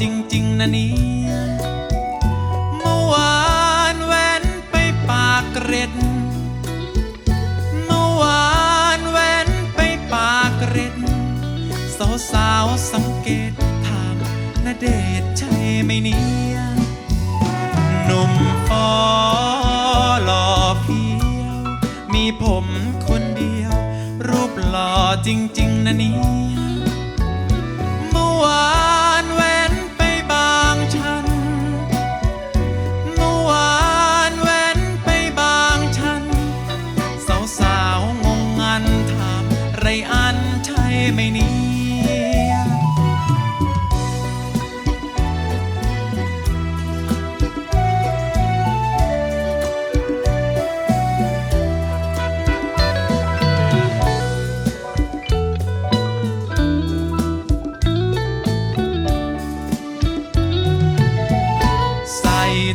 จริง ๆนะเนี่ยเมื่อวานแว้นไปปากเกร็ด เมื่อวานแว้นไปปากเกร็ด สาวสาวสังเกตถามนาเดชใช่ไหมเนี่ยหนุ่มฟอหล่อเพียว มีผมคนเดียว รูปหล่อจริง ๆนะเนี่ย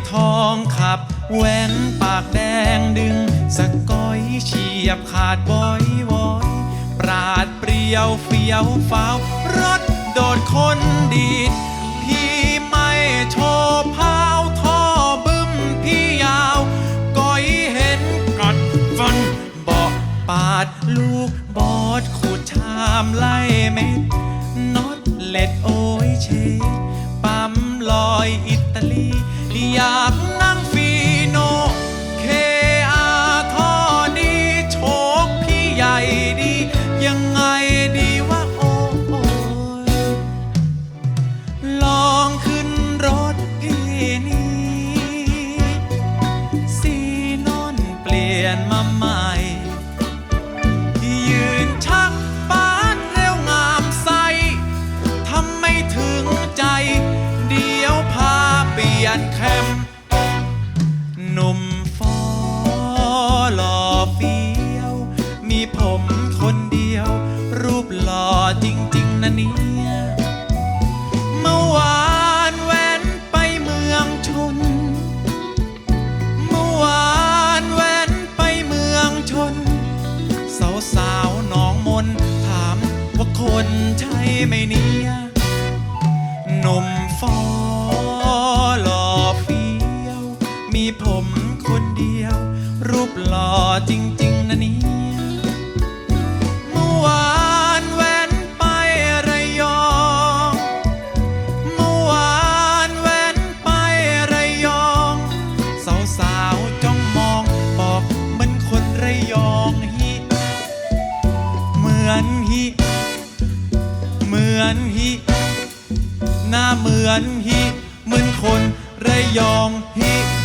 ทองขับแหวนปากแดงดึง สะก้อยเฉียบขาดบอยวอยปราดเปรียวเฟียวฟ้าวรถโดดคนดีด พี่ไม่โชว์พาวท่อบึ้มพี่ยาวก้อยเห็นกัดฟันเบาะปาดลูกบอดขูดชามไล่เม็ดน็อตเล็ดโอ้ยเชปั๊มลอยอิ อยากนั่งฟีโน เคอาท่อดีโชคพี่ใหญ่ดี ยังไงดีวะโอ้ยลองขึ้นรถพี่นี้ สีนอนเปลี่ยนมาใหม่ ใช่ไหมเนี่ยหนุ่มฟอหล่อเฟี้ยว มีผมคนเดียว รูปหล่อจริง ๆนะเนี่ยเมื่อวานแว้นไประยองเมื่อวานแว้นไประยอง สาวสาวๆจ้องมองบอกเหมือนคนระยองฮิเหมือนฮิ มือนฮิหน้าเหมือนฮิเหมือนคนระยองฮิ